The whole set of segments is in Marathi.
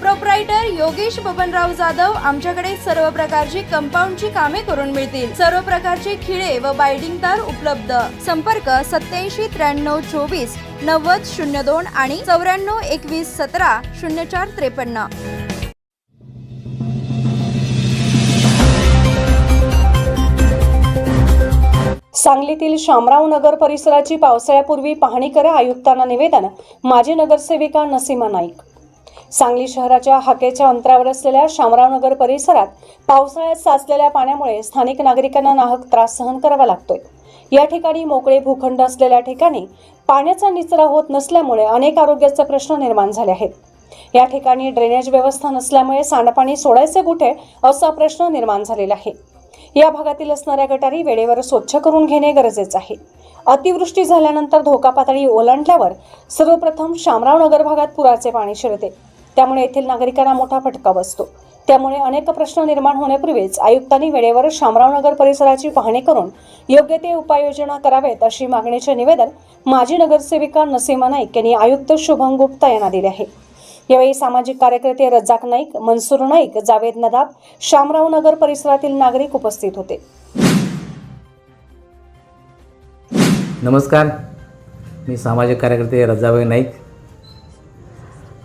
प्रोप्रायटर योगेश बबनराव जाधव आमच्याकडे सर्व प्रकारची कंपाऊंडची कामे करून मिळतील. सर्व प्रकारचे खिळे व बायडिंग तार उपलब्ध. संपर्क सत्याऐंशी त्र्याण्णव चोवीस नव्वद शून्य दोन आणि चौऱ्याण्णव एकवीस सतरा शून्य चार त्रेपन्न. सांगलीतील शामराव नगर परिसराची पावसाळ्यापूर्वी पाहणी करा आयुक्तांना निवेदन. माजी नगरसेविका नसीमा नाईक. सांगली शहराच्या हाकेच्या अंतरावर असलेल्या शामराव नगर परिसरात पावसाळ्यात साचलेल्या पाण्यामुळे स्थानिक नागरिकांना नाहक त्रास सहन करावा लागतोय. या ठिकाणी मोकळे भूखंड असलेल्या ठिकाणी पाण्याचा निचरा होत नसल्यामुळे अनेक आरोग्याचे प्रश्न निर्माण झाले आहेत. या ठिकाणी ड्रेनेज व्यवस्था नसल्यामुळे सांडपाणी सोडायचे कुठे असा प्रश्न निर्माण झालेला आहे. या भागातील असणाऱ्या गटारी वेळेवर स्वच्छ करून घेणे गरजेचे आहे. अतिवृष्टी झाल्यानंतर धोका पातळी ओलांडल्यावर सर्वप्रथम शामराव नगर भागात पुराचे पाणी शिरते. त्यामुळे येथील नागरिकांना मोठा फटका बसतो. त्यामुळे अनेक प्रश्न निर्माण होण्यापूर्वीच आयुक्तांनी वेळेवर शामराव नगर परिसराची पाहणी करून योग्य ते उपाययोजना करावेत अशी मागणीचे निवेदन माजी नगरसेविका नसीमा नाईक यांनी आयुक्त शुभम गुप्ता यांना दिले आहे. यावेळी सामाजिक कार्यकर्ते रज्जाक नाईक मनसूर नाईक जावेद नदाब शामराव नगर परिसरातील नागरिक उपस्थित होते. नमस्कार. मी सामाजिक कार्यकर्ते रजाबाई नाईक.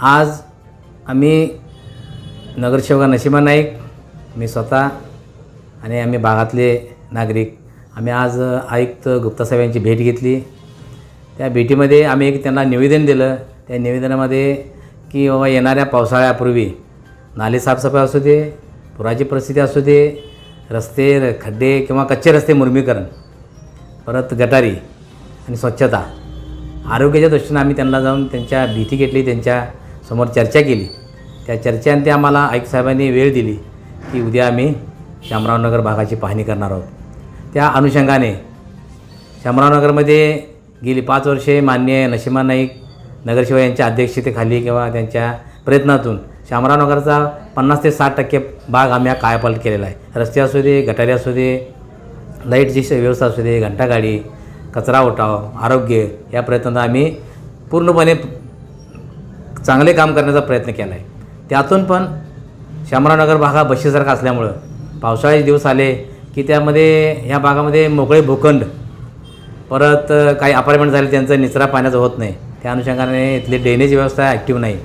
आज आम्ही नगरसेवका नशिमा नाईक मी स्वतः आणि आम्ही भागातले नागरिक. आम्ही आज आयुक्त गुप्तासाहेब यांची भेट घेतली. त्या भेटीमध्ये आम्ही एक त्यांना निवेदन दिलं. त्या निवेदनामध्ये की बाबा येणाऱ्या पावसाळ्यापूर्वी नाले साफसफाई असू दे पुराची परिस्थिती असू दे रस्ते खड्डे किंवा कच्चे रस्ते मुर्मीकरण परत गटारी आणि स्वच्छता आरोग्याच्या दृष्टीनं आम्ही त्यांना जाऊन त्यांच्या भीती घेतली त्यांच्यासमोर चर्चा केली. त्या चर्चेने ते आम्हाला आयुक्त साहेबांनी वेळ दिली की उद्या आम्ही शामरावनगर भागाची पाहणी करणार आहोत. त्या अनुषंगाने शामरावनगरमध्ये गेली पाच वर्षे मान्य नशिमा नाईक नगरसेवा यांच्या अध्यक्षतेखाली किंवा त्यांच्या प्रयत्नातून शामरावनगरचा पन्नास ते साठ टक्के भाग आम्ही हा कायापालट केलेला आहे. रस्ते असू दे गटारी असू दे लाईटची व्यवस्था असू दे घंटागाडी कचरा उठाव आरोग्य या प्रयत्नात आम्ही पूर्णपणे चांगले काम करण्याचा प्रयत्न केला आहे. त्यातून पण शामरावनगर भाग हा बशीसारखा असल्यामुळं पावसाळ्याचे दिवस आले की त्यामध्ये ह्या भागामध्ये मोकळे भूखंड परत काही अपार्टमेंट झाले त्यांचं निचरा पाण्याचा होत नाही. त्या अनुषंगाने इथली ड्रेनेज व्यवस्था ॲक्टिव्ह नाही.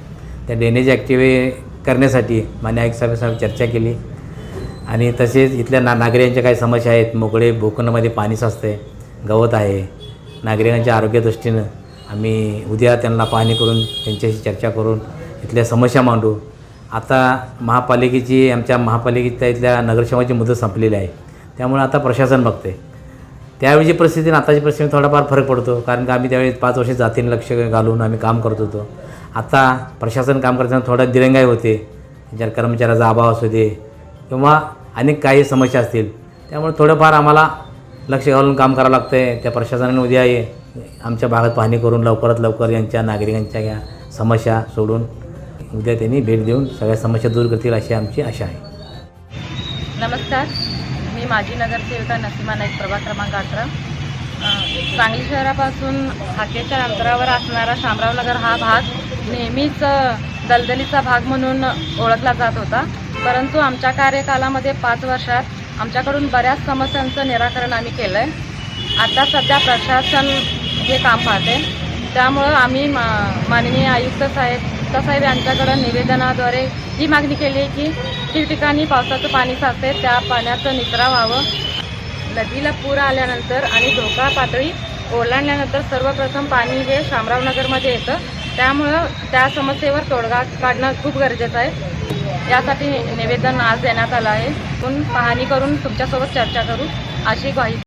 त्या ड्रेनेज ॲक्टिव्ह करण्यासाठी मान्य आयुक्त साहेब चर्चा केली. आणि तसेच इथल्या ना नागरिकांच्या काही समस्या आहेत. मोकळे भूखंडामध्ये पाणी साचते गवत आहे. नागरिकांच्या आरोग्यदृष्टीनं आम्ही उद्या त्यांना पाहणी करून त्यांच्याशी चर्चा करून इथल्या समस्या मांडू. आता महापालिकेची आमच्या महापालिकेच्या इथल्या नगरसेवाची मुदत संपलेली आहे. त्यामुळे आता प्रशासन बघते त्यावेळीची परिस्थिती आणि आताची परिस्थिती थोडाफार फरक पडतो. कारण का आम्ही त्यावेळी पाच वर्ष जातीने लक्ष घालून आम्ही काम करत होतो. आता प्रशासन काम करताना थोडा दिरंगाई होते. ज्या कर्मचाऱ्याचा अभाव असू दे किंवा अनेक काही समस्या असतील. त्यामुळे थोडंफार आम्हाला लक्ष घालून काम करावं लागतं आहे त्या प्रशासनाने उद्या ये. आमच्या भागात पाहणी करून लवकरात लवकर यांच्या नागरिकांच्या या समस्या सोडून उद्या त्यांनी भेट देऊन सगळ्या समस्या दूर करतील अशी आमची आशा आहे. नमस्कार. मी माजी नगरसेविका नसीमा नाईक प्रभाग क्रमांक अठरा सांगली शहरापासून हाकेच्या अंतरावर असणारा शामरावनगर हा भाग नेहमीच दलदलीचा भाग म्हणून ओळखला जात होता. परंतु आमच्या कार्यकालामध्ये पाच वर्षात आमच्याकडून बऱ्याच समस्यांचं निराकरण आम्ही केलं आहे आता सध्या प्रशासन हे काम पाहते. त्यामुळं आम्ही मा माननीय आयुक्त साहेब साहेब यांच्याकडं निवेदनाद्वारे ही मागणी केली आहे की ठिकठिकाणी पावसाचं पाणी साचते त्या पाण्याचं निचरा व्हावं. नदीला पूर आल्यानंतर आणि धोका पातळी ओलांडल्यानंतर सर्वप्रथम पाणी हे शामरावनगरमध्ये येतं. त्यामुळं त्या समस्येवर तोडगा काढणं खूप गरजेचं आहे. यासाठी निवेदन आज देण्यात आलं आहे. पण पाहणी करून तुमच्यासोबत चर्चा करू. अशी ग्वाही